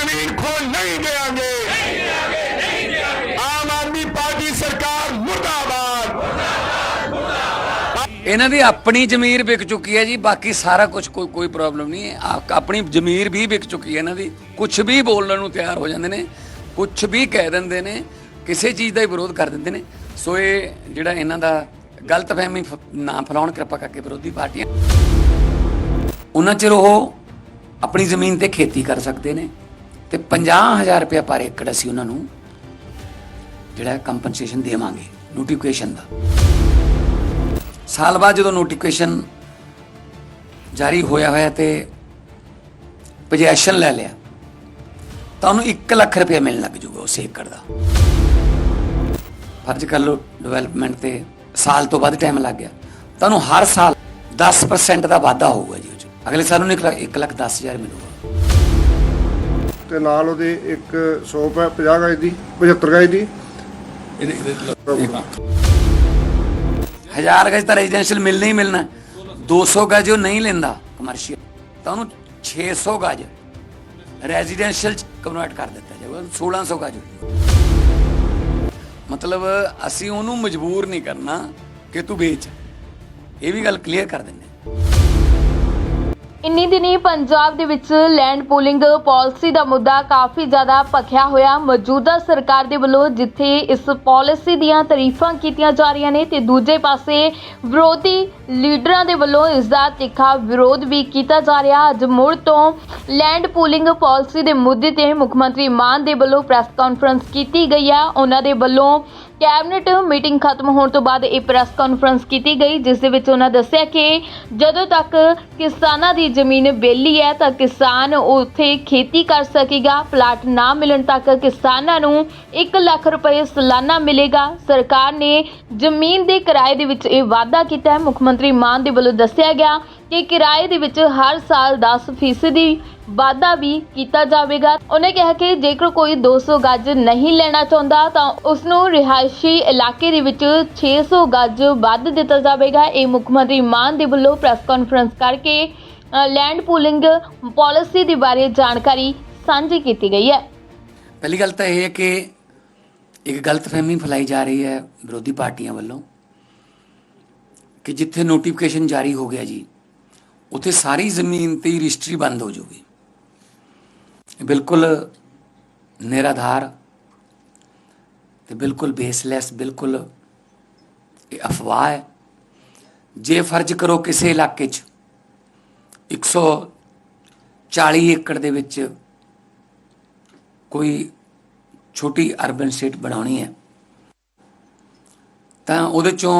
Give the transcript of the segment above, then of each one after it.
ਜ਼ਮੀਨ ਖੋ ਨਹੀਂ ਦੇਾਂਗੇ ਨਹੀਂ ਦੇਾਂਗੇ ਨਹੀਂ ਦੇਾਂਗੇ ਆਮ ਆਦਮੀ ਪਾਰਟੀ ਸਰਕਾਰ ਮੁਰਦਾਬਾਦ। ਇਹਨਾਂ ਦੀ ਆਪਣੀ ਜ਼ਮੀਰ ਵਿਕ ਚੁੱਕੀ ਹੈ ਜੀ, ਬਾਕੀ ਸਾਰਾ ਕੁਝ ਕੋਈ ਕੋਈ ਪ੍ਰੋਬਲਮ ਨਹੀਂ ਹੈ। ਆਪਣੀ ਜ਼ਮੀਰ ਵੀ ਵਿਕ ਚੁੱਕੀ ਹੈ ਇਹਨਾਂ ਦੀ। ਕੁਝ ਵੀ ਬੋਲਣ ਨੂੰ ਤਿਆਰ ਹੋ ਜਾਂਦੇ ਨੇ ਕੁਝ ਵੀ ਕਹਿ ਦਿੰਦੇ ਨੇ, ਕਿਸੇ ਚੀਜ਼ ਦਾ ਹੀ ਵਿਰੋਧ ਕਰ ਦਿੰਦੇ ਨੇ। ਸੋ ਇਹ ਜਿਹੜਾ ਇਹਨਾਂ ਦਾ ਗਲਤਫਹਿਮੀ ਫ- ਨਾ ਫੈਲਾਉਣ, ਕਿਰਪਾ ਕਰਕੇ ਵਿਰੋਧੀ ਪਾਰਟੀਆਂ। ਉਹਨਾਂ ਚਿਰ ਉਹ ਆਪਣੀ ਜ਼ਮੀਨ ਤੇ ਖੇਤੀ ਕਰ ਸਕਦੇ ਨੇ। ਤੇ 50000 ਰੁਪਏ ਪਰ ਏਕੜ ਅਸੀਂ ਉਹਨਾਂ ਨੂੰ ਜਿਹੜਾ ਕੰਪਨਸੇਸ਼ਨ ਦੇਵਾਂਗੇ ਨੋਟੀਫਿਕੇਸ਼ਨ ਦਾ। ਸਾਲ ਬਾਅਦ ਜਦੋਂ ਨੋਟੀਫਿਕੇਸ਼ਨ ਜਾਰੀ ਹੋਇਆ ਹੋਇਆ ਤੇ ਪੋਜੀਸ਼ਨ ਲੈ ਲਿਆ, ਤੁਹਾਨੂੰ ਉਹਨੂੰ 1 ਲੱਖ ਰੁਪਏ ਮਿਲਣ ਲੱਗ ਜੂਗਾ ਉਸ ਏਕੜ ਦਾ। ਫਰਜ਼ ਕਰ ਲਓ ਡਿਵੈਲਪਮੈਂਟ ਤੇ ਸਾਲ ਤੋਂ ਵੱਧ ਟਾਈਮ ਲੱਗ ਗਿਆ। ਤੁਹਾਨੂੰ ਹਰ ਸਾਲ 10% ਦਾ ਵਾਧਾ ਹੋਊਗਾ ਜੀ ਉਹ 'ਚ। ਅਗਲੇ ਸਾਲ ਨੂੰ 1 ਲੱਖ 10000 ਮਿਲੂਗਾ। ਤੇ ਨਾਲ ਉਹਦੇ ਇੱਕ ਸ਼ੋਪ ਹੈ 50 ਗਜ ਦੀ 75 ਗਜ ਦੀ। ਹਜ਼ਾਰ ਗਜ ਤਾਂ ਰੈਜ਼ੀਡੈਂਸ਼ੀਅਲ ਮਿਲਣਾ ਹੀ ਮਿਲਣਾ। 200 ਗਜ ਉਹ ਨਹੀਂ ਲੈਂਦਾ ਕਮਰਸ਼ੀਅਲ ਤਾਂ ਉਹਨੂੰ 600 ਗਜ ਰੈਜ਼ੀਡੈਂਸ਼ੀਅਲ ਚ ਕਨਵਰਟ ਕਰ ਦਿੱਤਾ ਜਾਊਗਾ। 1600 ਗਜ ਮਤਲਬ ਅਸੀਂ ਉਹਨੂੰ ਮਜਬੂਰ ਨਹੀਂ ਕਰਨਾ ਕਿ ਤੂੰ ਵੇਚ। ਇਹ ਵੀ ਗੱਲ ਕਲੀਅਰ ਕਰ ਦਿੰਦੇ ਇੰਨੀ ਦਿਨੀ ਪੰਜਾਬ ਦੇ ਵਿੱਚ ਲੈਂਡ ਪੂਲਿੰਗ ਪਾਲਿਸੀ ਦਾ ਮੁੱਦਾ ਕਾਫੀ ਜ਼ਿਆਦਾ ਭਖਿਆ ਹੋਇਆ। ਮੌਜੂਦਾ ਸਰਕਾਰ ਦੇ ਵੱਲੋਂ ਜਿੱਥੇ ਇਸ ਪਾਲਿਸੀ ਦੀਆਂ ਤਾਰੀਫਾਂ ਕੀਤੀਆਂ ਜਾ ਰਹੀਆਂ ਨੇ ਤੇ ਦੂਜੇ ਪਾਸੇ ਵਿਰੋਧੀ ਲੀਡਰਾਂ ਦੇ ਵੱਲੋਂ ਇਸ ਦਾ ਤਿੱਖਾ ਵਿਰੋਧ ਵੀ ਕੀਤਾ ਜਾ ਰਿਹਾ। ਅੱਜ ਮੁੜ ਤੋਂ ਲੈਂਡ ਪੂਲਿੰਗ ਪਾਲਿਸੀ ਦੇ ਮੁੱਦੇ ਤੇ ਮੁੱਖ ਮੰਤਰੀ ਮਾਨ ਦੇ ਵੱਲੋਂ ਪ੍ਰੈਸ ਕਾਨਫਰੰਸ ਕੀਤੀ ਗਈ ਹੈ। ਉਹਨਾਂ ਦੇ ਵੱਲੋਂ ਕੈਬਨਿਟ ਮੀਟਿੰਗ ਖਤਮ ਹੋਣ ਤੋਂ ਬਾਅਦ ਇਹ ਪ੍ਰੈਸ ਕਾਨਫਰੰਸ ਕੀਤੀ ਗਈ, ਜਿਸ ਦੇ ਵਿੱਚ ਉਹਨਾਂ ਦੱਸਿਆ ਕਿ ਜਦੋਂ ਤੱਕ ਕਿਸਾਨਾਂ ਦੀ ਜ਼ਮੀਨ ਬੇਲੀ ਹੈ ਤਾਂ ਕਿਸਾਨ ਉੱਥੇ ਖੇਤੀ ਕਰ ਸਕੇਗਾ, ਪਲਾਟ ਨਾ ਮਿਲਣ ਤੱਕ ਕਿਸਾਨਾਂ ਨੂੰ 1 ਲੱਖ ਰੁਪਏ ਸਾਲਾਨਾ ਮਿਲੇਗਾ। ਸਰਕਾਰ ਨੇ ਜ਼ਮੀਨ ਦੇ ਕਿਰਾਏ ਦੇ ਵਿੱਚ ਇਹ ਵਾਅਦਾ ਕੀਤਾ ਹੈ। ਮੁੱਖ ਮੰਤਰੀ ਮਾਨ ਦੇ ਵੱਲੋਂ ਦੱਸਿਆ ਗਿਆ ਕਿ ਕਿਰਾਏ ਦੇ ਵਿੱਚ ਹਰ ਸਾਲ 10% ਦੀ ਵਾਧਾ ਵੀ ਕੀਤਾ ਜਾਵੇਗਾ। ਉਹਨੇ ਕਿਹਾ ਕਿ ਜੇਕਰ ਕੋਈ 200 ਗੱਜ ਨਹੀਂ ਲੈਣਾ ਚਾਹੁੰਦਾ, ਤਾਂ ਉਸ ਨੂੰ ਰਿਹਾਇਸ਼ੀ ਇਲਾਕੇ ਦੇ ਵਿੱਚ 600 ਗੱਜ ਵੱਧ ਦਿੱਤਾ ਜਾਵੇਗਾ। ਇਹ ਮੁੱਖ ਮੰਤਰੀ ਮਾਨ ਦੇ ਵੱਲੋਂ ਪ੍ਰੈਸ ਕਾਨਫਰੰਸ ਕਰਕੇ ਲੈਂਡ ਪੂਲਿੰਗ ਪਾਲਿਸੀ ਦੇ ਬਾਰੇ ਜਾਣਕਾਰੀ ਸਾਂਝੀ ਕੀਤੀ ਗਈ ਹੈ। ਪਹਿਲੀ ਗੱਲ ਤਾਂ ਇਹ ਹੈ ਕਿ ਇੱਕ ਗਲਤਫਹਿਮੀ ਫੈਲਾਈ ਜਾ ਰਹੀ ਹੈ ਵਿਰੋਧੀ ਪਾਰਟੀਆਂ ਵੱਲੋਂ ਕਿ ਜਿੱਥੇ ਨੋਟੀਫਿਕੇਸ਼ਨ ਜਾਰੀ ਹੋ ਗਿਆ ਜੀ ਉੱਥੇ ਸਾਰੀ ਜ਼ਮੀਨ ਤੇ ਹੀ ਰਜਿਸਟਰੀ ਬੰਦ ਹੋ ਜਾਊਗੀ ਬਿਲਕੁਲ ਨਿਰਾਧਾਰ ਤੇ ਬਿਲਕੁਲ ਬੇਸਲੈਸ ਬਿਲਕੁਲ ਇਹ ਅਫਵਾਹ ਹੈ। ਜੇ ਫਰਜ਼ ਕਰੋ ਕਿਸੇ ਇਲਾਕੇ 'ਚ 140 ਏਕੜ ਦੇ ਵਿੱਚ ਕੋਈ ਛੋਟੀ ਅਰਬਨ ਸਟੇਟ ਬਣਾਉਣੀ ਹੈ, ਤਾਂ ਉਹਦੇ ਚੋਂ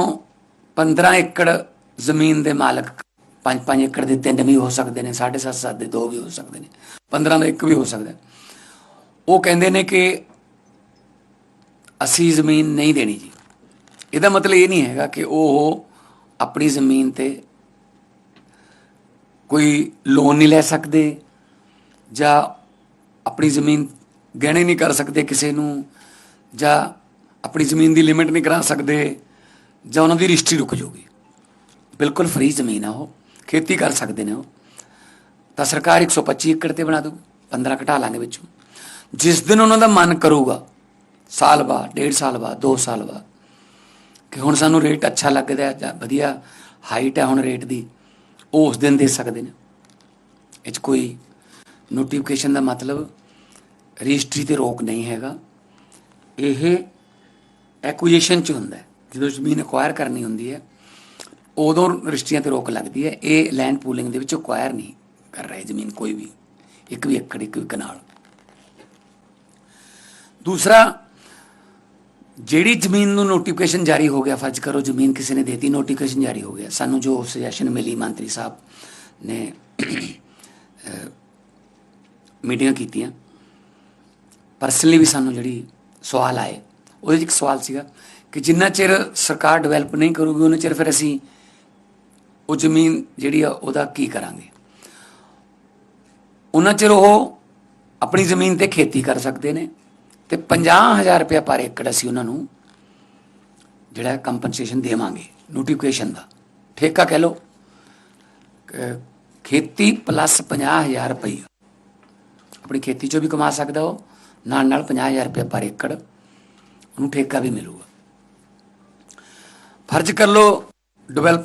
15 ਏਕੜ ਜ਼ਮੀਨ ਦੇ ਮਾਲਕ 5-5 ਏਕੜ ਦੇ ਤਿੰਨ ਵੀ ਹੋ ਸਕਦੇ ਨੇ 7.5 7 ਦੇ ਦੋ ਵੀ ਹੋ ਸਕਦੇ ਨੇ 15 ਦਾ ਇੱਕ ਵੀ ਹੋ ਸਕਦਾ ਉਹ ਕਹਿੰਦੇ ਨੇ ਕਿ ਅਸੀਂ ਜ਼ਮੀਨ ਨਹੀਂ ਦੇਣੀ ਜੀ। ਇਹਦਾ ਮਤਲਬ ਇਹ ਨਹੀਂ ਹੈਗਾ ਕਿ ਉਹ ਆਪਣੀ ਜ਼ਮੀਨ ਤੇ ਕੋਈ ਲੋਨ ਨਹੀਂ ਲੈ ਸਕਦੇ ਜਾਂ ਆਪਣੀ ਜ਼ਮੀਨ ਗਹਿਣੇ ਨਹੀਂ ਕਰ ਸਕਦੇ ਕਿਸੇ ਨੂੰ ਜਾਂ ਆਪਣੀ ਜ਼ਮੀਨ ਦੀ ਲਿਮਿਟ ਨਹੀਂ ਕਰਾ ਸਕਦੇ ਜਾਂ ਉਹਨਾਂ ਦੀ ਰਜਿਸਟਰੀ ਰੁਕ ਜਾਊਗੀ। ਬਿਲਕੁਲ ਫ੍ਰੀ ਜ਼ਮੀਨ ਆ ਉਹ। ਖੇਤੀ ਕਰ ਸਕਦੇ ਨੇ ਉਹ। ਤਾਂ ਸਰਕਾਰ 125 ਏਕੜ ਤੇ ਬਣਾ ਦੂ 15 ਘਟਾ ਲਾਂਗੇ ਵਿੱਚੋਂ। ਜਿਸ ਦਿਨ ਉਹਨਾਂ ਦਾ ਮਨ ਕਰੂਗਾ, ਸਾਲ ਬਾਅਦ, ਡੇਢ ਸਾਲ ਬਾਅਦ 2 ਸਾਲ ਬਾਅਦ, ਕਿ ਹੁਣ ਸਾਨੂੰ ਰੇਟ ਅੱਛਾ ਲੱਗਦਾ ਹੈ ਜਾਂ ਵਧੀਆ ਹਾਈਟ ਹੈ ਹੁਣ ਰੇਟ ਦੀ ਉਹ ਉਸ ਦਿਨ ਦੇ ਸਕਦੇ ਨੇ। ਇਹ 'ਚ ਕੋਈ ਨੋਟੀਫਿਕੇਸ਼ਨ ਦਾ ਮਤਲਬ ਰਜਿਸਟਰੀ ਤੇ ਰੋਕ ਨਹੀਂ ਹੈਗਾ। ਇਹ ਐਕੁਜੀਸ਼ਨ ਚ ਹੁੰਦਾ ਜਦੋਂ ਜ਼ਮੀਨ ਅਕਵਾਇਰ ਕਰਨੀ ਹੁੰਦੀ ਹੈ ਉਦੋਂ ਰਜਿਸਟਰੀਆਂ ਤੇ ਰੋਕ ਲੱਗਦੀ ਹੈ। ਇਹ ਲੈਂਡ ਪੂਲਿੰਗ ਦੇ ਵਿੱਚ ਅਕਵਾਇਰ ਨਹੀਂ ਕਰ ਰਹੇ ਜ਼ਮੀਨ ਕੋਈ ਵੀ। ਇੱਕ ਵੀ ਏਕੜ, ਇੱਕ ਵੀ ਕਨਾਲ। ਦੂਸਰਾ, ਜਿਹੜੀ ਜ਼ਮੀਨ ਨੂੰ ਨੋਟੀਫਿਕੇਸ਼ਨ ਜਾਰੀ ਹੋ ਗਿਆ, ਫਰਜ਼ ਕਰੋ ਜ਼ਮੀਨ ਕਿਸੇ ਨੇ ਦੇਤੀ ਨੋਟੀਫਿਕੇਸ਼ਨ ਜਾਰੀ ਹੋ ਗਿਆ। ਸਾਨੂੰ ਜੋ ਸੁਜੈਸ਼ਨ ਮਿਲੀ, ਮੰਤਰੀ ਸਾਹਿਬ ਨੇ ਮੀਟਿੰਗਾਂ ਕੀਤੀਆਂ। ਪਰਸਨਲੀ ਵੀ ਸਾਨੂੰ ਜਿਹੜੀ ਸਵਾਲ ਆਏ। ਉਹਦੇ 'ਚ ਇੱਕ ਸਵਾਲ ਸੀਗਾ ਕਿ ਜਿੰਨਾ ਚਿਰ ਸਰਕਾਰ ਡਿਵੈਲਪ ਨਹੀਂ ਕਰੂਗੀ, ਉਹਨਾਂ ਚਿਰ ਫਿਰ ਅਸੀਂ ਉਹ ਜ਼ਮੀਨ ਜਿਹੜੀ ਆ, ਉਹਦਾ ਕੀ ਕਰਾਂਗੇ? ਉਹਨਾਂ ਚਿਰ ਉਹ ਆਪਣੀ ਜ਼ਮੀਨ ਤੇ ਖੇਤੀ ਕਰ ਸਕਦੇ ਨੇ ਤੇ 50000 ਰੁਪਏ ਪਰ ਏਕੜ ਅਸੀਂ ਉਹਨਾਂ ਨੂੰ ਜਿਹੜਾ ਕੰਪਨਸੇਸ਼ਨ ਦੇਵਾਂਗੇ ਨੋਟੀਫਿਕੇਸ਼ਨ ਦਾ। ਠੇਕਾ ਕਹਿ ਲਓ ਖੇਤੀ ਪਲੱਸ 50000 ਰੁਪਏ ਆਪਣੀ ਖੇਤੀ ਚੋਂ ਵੀ ਕਮਾ ਸਕਦਾ ਉਹ, ਨਾਲ ਨਾਲ 50000 ਰੁਪਏ ਪਰ ਏਕੜ ਉਹਨੂੰ ਠੇਕਾ ਵੀ ਮਿਲੂਗਾ। ਫਰਜ਼ ਕਰ ਲਓ ਡਿਵੈਲਪ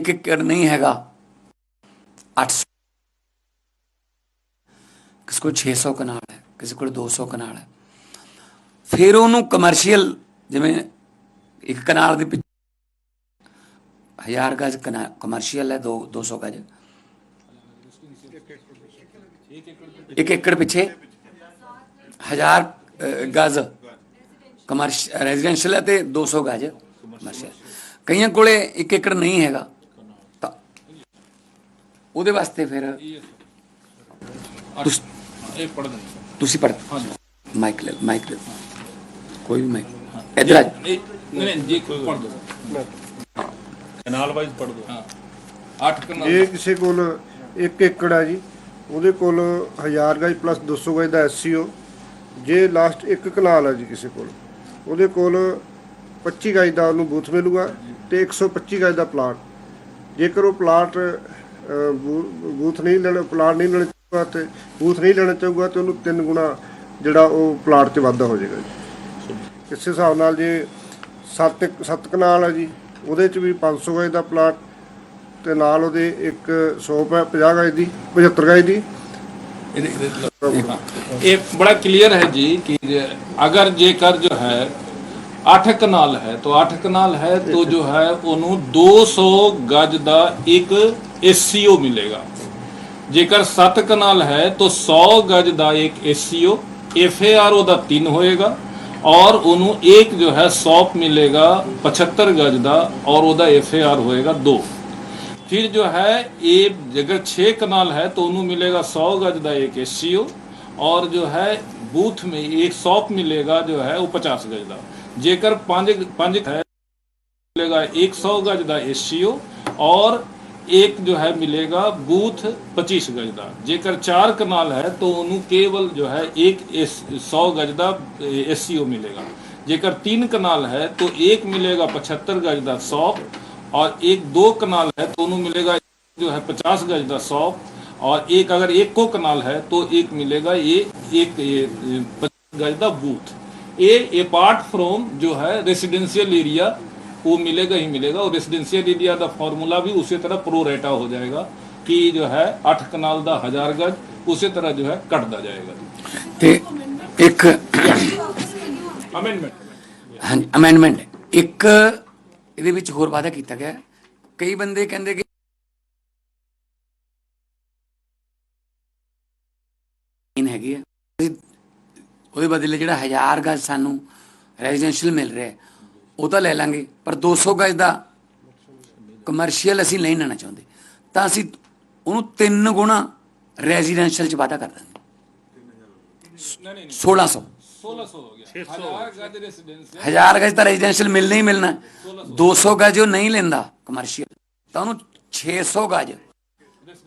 ਇੱਕ ਏਕੜ ਨਹੀਂ ਹੈਗਾ। 800 ਕਿਸੇ ਕੋਲ 600 ਕਨਾਲ ਹੈ, ਕਿਸੇ ਕੋਲ 200 ਕਨਾਲ ਹੈ। ਫਿਰ ਉਹਨੂੰ ਕਮਰਸ਼ੀਅਲ ਜਿਵੇਂ ਇੱਕ ਕਨਾਲ ਦੇ ਪਿੱਛੇ ਹਜ਼ਾਰ ਗਜ ਕਮਰਸ਼ੀਅਲ ਹੈ 2 200 ਗਜ। ਇੱਕ ਏਕੜ ਪਿੱਛੇ ਹਜ਼ਾਰ ਗਜ। ਕਮਰਸ਼ੀਅਲ ਰੈਜ਼ੀਡੈਂਸ਼ੀਅਲ ਹੈ ਤੇ 200 ਗਜ। ਕਮਰਸ਼ੀਅਲ ਕਈਆਂ ਕੋਲੇ ਇੱਕ ਏਕੜ ਨਹੀਂ ਹੈਗਾ। ਉਹਦੇ ਵਾਸਤੇ ਫਿਰ ਤੁਸ- ਇਹ ਪੜ ਤੁਸੀਂ ਪੜ ਹਾਂਜੀ। ਮਾਈਕ ਲੈ ਮਾਈਕ ਲੈ ਕੋਈ ਵੀ ਮਾਈਕ ਇਧਰ ਆ। ਇਹ ਨਹੀਂ ਨਹੀਂ ਜੀ ਪੜ ਦੋ ਕਨਾਲ ਵਾਈਜ਼ ਪੜ ਦੋ ਹਾਂ। 8 ਕਨਾਲ ਜੇ ਕਿਸੇ ਕੋਲ 1 ਏਕੜ ਆ ਜੀ। ਉਹਦੇ ਕੋਲ 1000 ਗਜ ਪਲੱਸ 200 ਗਜ ਦਾ ਐਸਸੀਓ ਜੇ ਲਾਸਟ 1 ਕਨਾਲ ਆ ਜੀ ਕਿਸੇ ਕੋਲ। ਉਹਦੇ ਕੋਲ 25 ਗਜ ਦਾ ਉਹਨੂੰ ਬੂਥ ਮਿਲੂਗਾ ਤੇ 125 ਗਜ ਦਾ ਪਲਾਟ ਜੇਕਰ ਉਹ ਪਲਾਟ ਬੂਥ ਨਹੀਂ ਲੈਣਾ ਪਲਾਟ ਨਹੀਂ ਲੈਣਾ ਚਾਹੂਗਾ ਤੇ ਬੂਥ ਨਹੀਂ ਲੈਣਾ ਚਾਹੂਗਾ ਤੇ ਉਹਨੂੰ ਤਿੰਨ ਗੁਣਾ ਜਿਹੜਾ ਉਹ ਪਲਾਟ 'ਚ ਵਾਧਾ ਹੋ ਜਾਏਗਾ ਜੀ ਇਸ ਹਿਸਾਬ ਨਾਲ ਜੇ 7 7 ਕਨਾਲ ਆ ਜੀ ਉਹਦੇ 'ਚ ਵੀ 500 ਗਜ ਦਾ ਪਲਾਟ ਤੇ ਨਾਲ ਉਹਦੇ ਇੱਕ 100 ਪੈ 50 ਗਜ ਦੀ 75 ਗਜ ਦੀ ये बड़ा क्लियर है जी कि अगर जेकर जो है 8 ਕਨਾਲ ਹੈ तो 8 ਕਨਾਲ ਹੈ तो जो है ਉਹਨੂੰ 200 ਗਜ ਦਾ ਇੱਕ ਐਸਸੀਓ ਮਿਲੇਗਾ ਜੇਕਰ 7 ਕਨਾਲ ਹੈ तो 100 ਗਜ ਦਾ ਇੱਕ ਐਸਸੀਓ ਐਫਏਆਰ ਉਹਦਾ 3 ਹੋਏਗਾ ਔਰ ਉਹਨੂੰ ਇੱਕ ਜੋ ਹੈ ਸੌਪ ਮਿਲੇਗਾ 75 ਗਜ ਦਾ ਔਰ ਉਹਦਾ ਐਫਏਆਰ ਹੋਏਗਾ 2 फिर जो है ये अगर छह कनाल है तो उन्हें मिलेगा सौ गज का एक एस और जो है बूथ में एक सौप मिलेगा जो है वो पचास गज का जेकर पांच पांच है मिलेगा एक सौ गज का एस और एक जो है मिलेगा बूथ पच्चीस गज का जेकर चार कनाल है तो उन्हें केवल जो है एक सौ गज का एस मिलेगा जेकर तीन कनाल है तो एक मिलेगा पचहत्तर गज का सौप और एक दो कनाल है तो उन्हें मिलेगा जो है पचास गज का सौ और एक अगर एक को कनाल है तो एक मिलेगा ये एक ये, ये पचास गज का बूथ ये अपार्ट फ्रॉम जो है रेसिडेंशियल एरिया वो मिलेगा ही मिलेगा और रेसिडेंशियल एरिया का फार्मूला भी उसी तरह प्रो रेटा हो जाएगा कि जो है अठ कनाल का हजार गज उसी तरह जो है कटता जाएगा ਤੇ ਇੱਕ अमेंडमेंट ਹਾਂਜੀ ਅਮੈਂਡਮੈਂਟ ਇੱਕ ਇਹਦੇ ਵਿੱਚ ਹੋਰ ਵਾਅਦਾ ਕੀਤਾ ਗਿਆ ਹੈ। ਕਈ ਬੰਦੇ ਕਹਿੰਦੇ ਕਿ ਉਹਦੇ ਬਦਲੇ ਜਿਹੜਾ ਹਜ਼ਾਰ ਗਜ ਸਾਨੂੰ ਰੈਜ਼ੀਡੈਂਸ਼ੀਅਲ ਮਿਲ ਰਿਹਾ ਉਹ ਤਾਂ ਲੈ ਲਾਂਗੇ। ਪਰ 200 ਗਜ ਦਾ ਕਮਰਸ਼ੀਅਲ ਅਸੀਂ ਨਹੀਂ ਲੈਣਾ ਚਾਹੁੰਦੇ। ਤਾਂ ਅਸੀਂ ਉਹਨੂੰ ਤਿੰਨ ਗੁਣਾ ਰੈਜ਼ੀਡੈਂਸ਼ੀਅਲ ਚ ਵਾਧਾ ਕਰ ਦਾਂਗੇ। 1600 1600 ਹੋ ਗਿਆ। 1000 ਗਜ ਤਾਂ ਰੈਜ਼ੀਡੈਂਸ਼ੀਅਲ ਮਿਲਣਾ ਹੀ ਮਿਲਣਾ। 200 ਗਜ ਉਹ ਨਹੀਂ ਲੈਂਦਾ ਕਮਰਸ਼ੀਅਲ ਤਾਂ ਉਹਨੂੰ 600 ਗਜ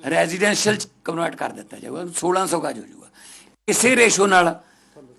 ਰੈਜ਼ੀਡੈਂਸ਼ੀਅਲ ਚ ਕਨਵਰਟ ਕਰ ਦਿੱਤਾ ਜਾਊਗਾ। 1600 ਗਜ ਹੋ ਜਾਊਗਾ। ਇਸੇ ਰੇਸ਼ੋ ਨਾਲ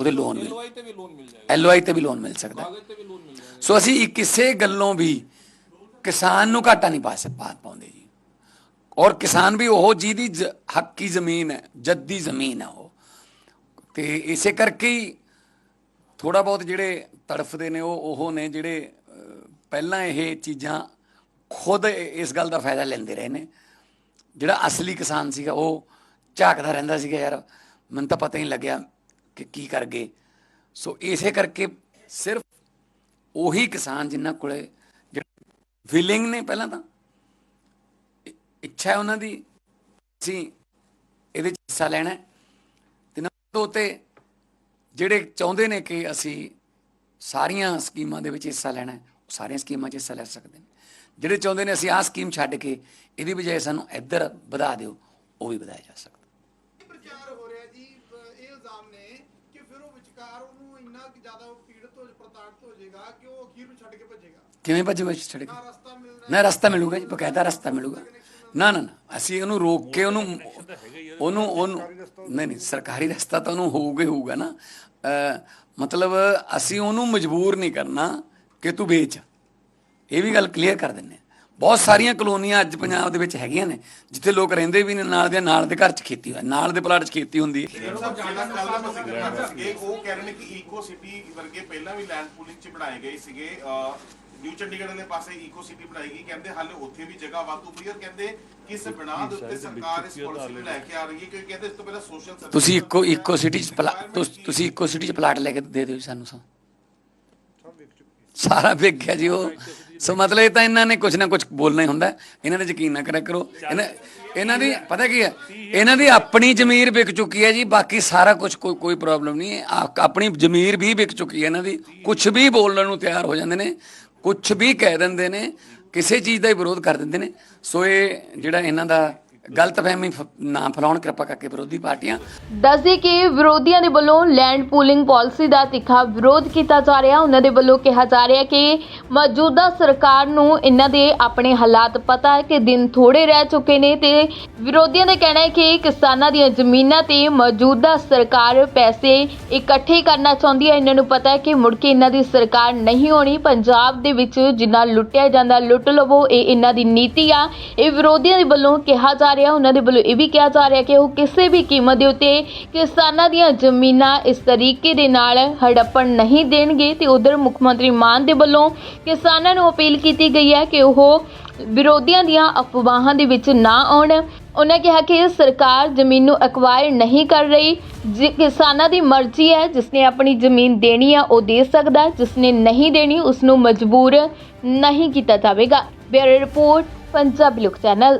ਉਹਦੇ ਲੋਨ ਮਿਲ ਐਲਓਆਈ ਤੇ ਵੀ ਲੋਨ ਮਿਲ ਜਾਏਗਾ। ਐਲਓਆਈ ਤੇ ਵੀ ਲੋਨ ਮਿਲ ਸਕਦਾ। ਹੈ। ਕਾਗਜ਼ ਤੇ ਵੀ ਲੋਨ ਮਿਲ ਜਾਏਗਾ। ਸੋ ਅਸੀਂ ਕਿਸੇ ਗੱਲੋਂ ਵੀ ਕਿਸਾਨ ਨੂੰ ਘਾਟਾ ਨਹੀਂ ਪਾ ਸਕ ਪਾ ਪਾਉਂਦੇ ਜੀ। ਔਰ ਕਿਸਾਨ ਵੀ ਉਹ ਜਿਹਦੀ ਜ- ਹੱਕੀ ਜ਼ਮੀਨ ਹੈ ਜੱਦੀ ਜ਼ਮੀਨ ਹੈ ਉਹ। ਤੇ ਇਸੇ ਕਰਕੇ ਹੀ ਥੋੜਾ ਬਹੁਤ ਜਿਹੜੇ ਤੜਫਦੇ ਨੇ ਉਹ ਉਹ ਨੇ ਜਿਹੜੇ ਪਹਿਲਾਂ ਇਹ ਚੀਜ਼ਾਂ ਖੁਦ ਇਸ ਗੱਲ ਦਾ ਫਾਇਦਾ ਲੈਂਦੇ ਰਹੇ ਨੇ। ਜਿਹੜਾ ਅਸਲੀ ਕਿਸਾਨ ਸੀਗਾ ਉਹ ਝਾਕਦਾ ਰਹਿੰਦਾ ਸੀਗਾ ਯਾਰ ਮੈਨੂੰ ਤਾਂ ਪਤਾ ਹੀ ਨਹੀਂ ਲੱਗਿਆ ਕਿ ਕੀ ਕਰ ਗਏ? ਸੋ ਇਸੇ ਕਰਕੇ ਸਿਰਫ ਉਹੀ ਕਿਸਾਨ ਜਿਨ੍ਹਾਂ ਕੋਲੇ ਵਿਲਿੰਗ ਨੇ ਪਹਿਲਾਂ ਤਾਂ ਇੱਛਾ ਹੈ ਉਹਨਾਂ ਦੀ, ਅਸੀਂ ਇਹਦੇ 'ਚ ਹਿੱਸਾ ਲੈਣਾ ਹੈ। ਤੇ ਨੰਬਰ ਦੋ ਤੇ ਜਿਹੜੇ ਚਾਹੁੰਦੇ ਨੇ ਕਿ ਅਸੀਂ ਸਾਰੀਆਂ ਸਕੀਮਾਂ ਦੇ ਵਿੱਚ ਹਿੱਸਾ ਲੈਣਾ ਹੈ, ਉਹ ਸਾਰੀਆਂ ਸਕੀਮਾਂ 'ਚ ਹਿੱਸਾ ਲੈ ਸਕਦੇ ਨੇ। ਜਿਹੜੇ ਚਾਹੁੰਦੇ ਨੇ ਅਸੀਂ ਆਹ ਸਕੀਮ ਛੱਡ ਕੇ, ਇਹਦੀ ਬਜਾਏ ਸਾਨੂੰ ਇੱਧਰ ਵਧਾ ਦਿਓ, ਉਹ ਵੀ ਵਧਾਇਆ ਜਾ ਸਕਦਾ ਪ੍ਰਚਾਰ ਹੋ ਰਿਹਾ ਜੀ ਅਹ ਇਹ ਇਲਜ਼ਾਮ ਨੇ ਕਿ ਫਿਰ ਉਹ ਵਿਚਕਾਰ ਉਹਨੂੰ ਇੰਨਾ ਕੁ ਜ਼ਿਆਦਾ ਉਹ ਪੀੜਤ ਹੋ ਪ੍ਰਤਾੜਿਤ ਹੋ ਜਾਏਗਾ ਕਿ ਉਹ ਅਖੀਰ ਨੂੰ ਛੱਡ ਕੇ ਭੱਜੇਗਾ? ਕਿਵੇਂ ਭੱਜੂਗਾ ਛੱਡ ਕੇ? ਨਾ ਰਸਤਾ ਮਿਲਣਾ ਨਾ ਰਸਤਾ ਮਿਲੂਗਾ ਜੀ ਬਕਾਇਦਾ ਰਸਤਾ ਮਿਲੂਗਾ। ਨਾ ਨਾ ਨਾ ਅਸੀਂ ਉਹਨੂੰ ਰੋਕ ਕੇ ਉਹਨੂੰ ਉਹਨੂੰ ਉਹਨੂੰ ਨਹੀਂ ਨਹੀਂ ਸਰਕਾਰੀ ਰਸਤਾ ਤਾਂ ਉਹਨੂੰ ਹੋਊਗਾ ਹੀ ਹੋਊਗਾ ਨਾ। ਮਤਲਬ ਅਸੀਂ ਉਹਨੂੰ ਮਜਬੂਰ ਨਹੀਂ ਕਰਨਾ ਕਿ ਤੂੰ ਵੇਚ। ਇਹ ਵੀ ਗੱਲ ਕਲੀਅਰ ਕਰ ਦਿੰਨੇ। ਬਹੁਤ ਸਾਰੀਆਂ ਕਲੋਨੀਆਂ ਅੱਜ ਪੰਜਾਬ ਦੇ ਵਿੱਚ ਹੈਗੀਆਂ ਨੇ ਜਿੱਥੇ ਲੋਕ ਰਹਿੰਦੇ ਵੀ ਨੇ ਨਾਲ ਦੇ ਨਾਲ ਦੇ ਘਰ 'ਚ ਖੇਤੀ ਹੋਇਆ ਨਾਲ ਦੇ ਪਲਾਟ 'ਚ ਖੇਤੀ ਹੁੰਦੀ ਹੈ। ਕੱਲ ਦਾ ਸੀਗੇ ਉਹ ਕਹਿ ਰਹੇ ਨੇ ਕਿ ਈਕੋ ਸਿਟੀ ਵਰਗੇ ਪਹਿਲਾਂ ਵੀ ਲੈਂਡ ਪੂਲਿੰਗ ਚ ਬਣਾਏ ਗਏ ਸੀਗੇ ਨਿਊ ਚੰਡੀਗੜ੍ਹ ਵਾਲੇ ਪਾਸੇ ਈਕੋ ਸਿਟੀ ਬਣਾਈ ਗਈ ਕਹਿੰਦੇ ਹਾਲੇ ਉੱਥੇ ਵੀ ਜਗ੍ਹਾ ਵਾਧੂ ਪਈ ਔਰ ਕਹਿੰਦੇ ਕਿ ਇਸ ਬਣਾ ਦੇ ਉੱਤੇ ਸਰਕਾਰ ਇਸ ਪਾਲਿਸੀ ਨੂੰ ਲੈ ਕੇ ਆ ਰਹੀ ਹੈ ਕਿਉਂਕਿ ਕਹਿੰਦੇ ਇਸ ਤੋਂ ਪਹਿਲਾਂ ਸੋਸ਼ਲ ਤੁਸੀਂ ਇੱਕੋ ਇੱਕੋ ਸਿਟੀ 'ਚ ਪਲਾ ਤੁਸ- ਇੱਕੋ ਸਿਟੀ 'ਚ ਪਲਾਟ ਲੈ ਕੇ ਦੇ ਦਿਓ ਸਾਨੂੰ ਸਾ। ਸਾਰਾ ਵਿਕ ਗਿਆ ਜੀ ਉਹ। ਸੋ ਮਤਲਬ ਇਹ ਤਾਂ ਇਹਨਾਂ ਨੇ ਕੁਝ ਨਾ ਕੁਝ ਬੋਲਣਾ ਹੀ ਹੁੰਦਾ। ਇਹਨਾਂ ਦੇ ਯਕੀਨ ਨਾ ਕਰਿਆ ਕਰੋ। ਇਹਨਾਂ ਇਹਨਾਂ ਦੀ ਪਤਾ ਕੀ ਹੈ? ਇਹਨਾਂ ਦੀ ਆਪਣੀ ਜ਼ਮੀਰ ਵਿਕ ਚੁੱਕੀ ਹੈ ਜੀ। ਬਾਕੀ ਸਾਰਾ ਕੁਝ ਕੋਈ ਕੋਈ ਪ੍ਰੋਬਲਮ ਨਹੀਂ ਹੈ। ਆਪਣੀ ਜ਼ਮੀਰ ਵੀ ਵਿਕ ਚੁੱਕੀ ਹੈ ਇਹਨਾਂ ਦੀ। ਕੁਝ ਵੀ ਬੋਲਣ ਨੂੰ ਤਿਆਰ ਹੋ ਜਾਂਦੇ ਨੇ। ਕੁਝ ਵੀ ਕਹਿ ਦਿੰਦੇ ਨੇ। ਕਿਸੇ ਚੀਜ਼ ਦਾ ਹੀ ਵਿਰੋਧ ਕਰ ਦਿੰਦੇ ਨੇ। ਸੋ ਇਹ ਜਿਹੜਾ ਇਹਨਾਂ ਦਾ ਗਲਤਫਹਿਮੀ ਨਾ ਫੈਲਾਉਣ, ਕਿਰਪਾ ਕਰਕੇ ਵਿਰੋਧੀ ਪਾਰਟੀਆਂ। ਦੱਸਦੇ ਕਿ ਵਿਰੋਧੀਆਂ ਦੇ ਵੱਲੋਂ ਲੈਂਡ ਪੂਲਿੰਗ ਪਾਲਿਸੀ ਦਾ ਤਿੱਖਾ ਵਿਰੋਧ ਕੀਤਾ ਜਾ ਰਿਹਾ। ਉਹਨਾਂ ਦੇ ਵੱਲੋਂ ਕਿਹਾ ਜਾ ਰਿਹਾ ਕਿ ਮੌਜੂਦਾ ਸਰਕਾਰ ਨੂੰ ਇਹਨਾਂ ਦੇ ਆਪਣੇ ਹਾਲਾਤ ਪਤਾ ਹੈ ਕਿ ਦਿਨ ਥੋੜੇ ਰਹਿ ਚੁੱਕੇ ਨੇ ਤੇ ਵਿਰੋਧੀਆਂ ਦਾ ਕਹਿਣਾ ਹੈ ਕਿ ਕਿਸਾਨਾਂ ਦੀਆਂ ਜ਼ਮੀਨਾਂ ਤੇ ਮੌਜੂਦਾ ਸਰਕਾਰ ਪੈਸੇ ਇਕੱਠੇ ਕਰਨਾ ਚਾਹੁੰਦੀ ਹੈ। ਇਹਨਾਂ ਨੂੰ ਪਤਾ ਹੈ ਕਿ ਮੁੜ ਕੇ ਇਹਨਾਂ ਦੀ ਸਰਕਾਰ ਨਹੀਂ ਹੋਣੀ। ਪੰਜਾਬ ਦੇ ਵਿੱਚ ਜਿੰਨਾ ਲੁੱਟਿਆ ਜਾਂਦਾ, ਲੁੱਟ ਲਵੋ, ਇਹ ਇਹਨਾਂ ਦੀ ਨੀਤੀ ਆ। ਇਹ ਵਿਰੋਧੀਆਂ ਦੇ ਵੱਲੋਂ ਕਿਹਾ ਜਾ ਰਿਹਾ, ਉਹਨਾਂ ਦੇ ਵੱਲੋਂ ਇਹ ਵੀ ਕਿਹਾ ਜਾ ਰਿਹਾ ਕਿ ਉਹ ਕਿਸੇ ਵੀ ਕੀਮਤ ਦੇ ਉੱਤੇ ਕਿਸਾਨਾਂ ਦੀਆਂ ਜ਼ਮੀਨਾਂ ਇਸ ਤਰੀਕੇ ਦੇ ਨਾਲ ਹੜੱਪਣ ਨਹੀਂ ਦੇਣਗੇ ਤੇ ਉਧਰ ਮੁੱਖ ਮੰਤਰੀ ਮਾਨ ਦੇ ਵੱਲੋਂ ਕਿਸਾਨਾਂ ਨੂੰ ਅਪੀਲ ਕੀਤੀ ਗਈ ਹੈ ਕਿ ਉਹ ਵਿਰੋਧੀਆਂ ਦੀਆਂ ਅਫਵਾਹਾਂ ਦੇ ਵਿੱਚ ਨਾ ਆਉਣ। ਉਹਨਾਂ ਕਿਹਾ ਕਿ ਸਰਕਾਰ ਜ਼ਮੀਨ ਨੂੰ ਅਕਵਾਇਰ ਨਹੀਂ ਕਰ ਰਹੀ। ਜੇ ਕਿਸਾਨਾਂ ਦੀ ਮਰਜ਼ੀ ਹੈ, ਜਿਸਨੇ ਆਪਣੀ ਜ਼ਮੀਨ ਦੇਣੀ ਆ, ਉਹ ਦੇ ਸਕਦਾ ਜਿਸਨੇ ਨਹੀਂ ਦੇਣੀ ਉਸ ਨੂੰ ਮਜਬੂਰ ਨਹੀਂ ਕੀਤਾ ਜਾਵੇਗਾ। ਬਿਊਰੋ ਰਿਪੋਰਟ, ਪੰਜਾਬੀ ਲੋਕ ਚੈਨਲ।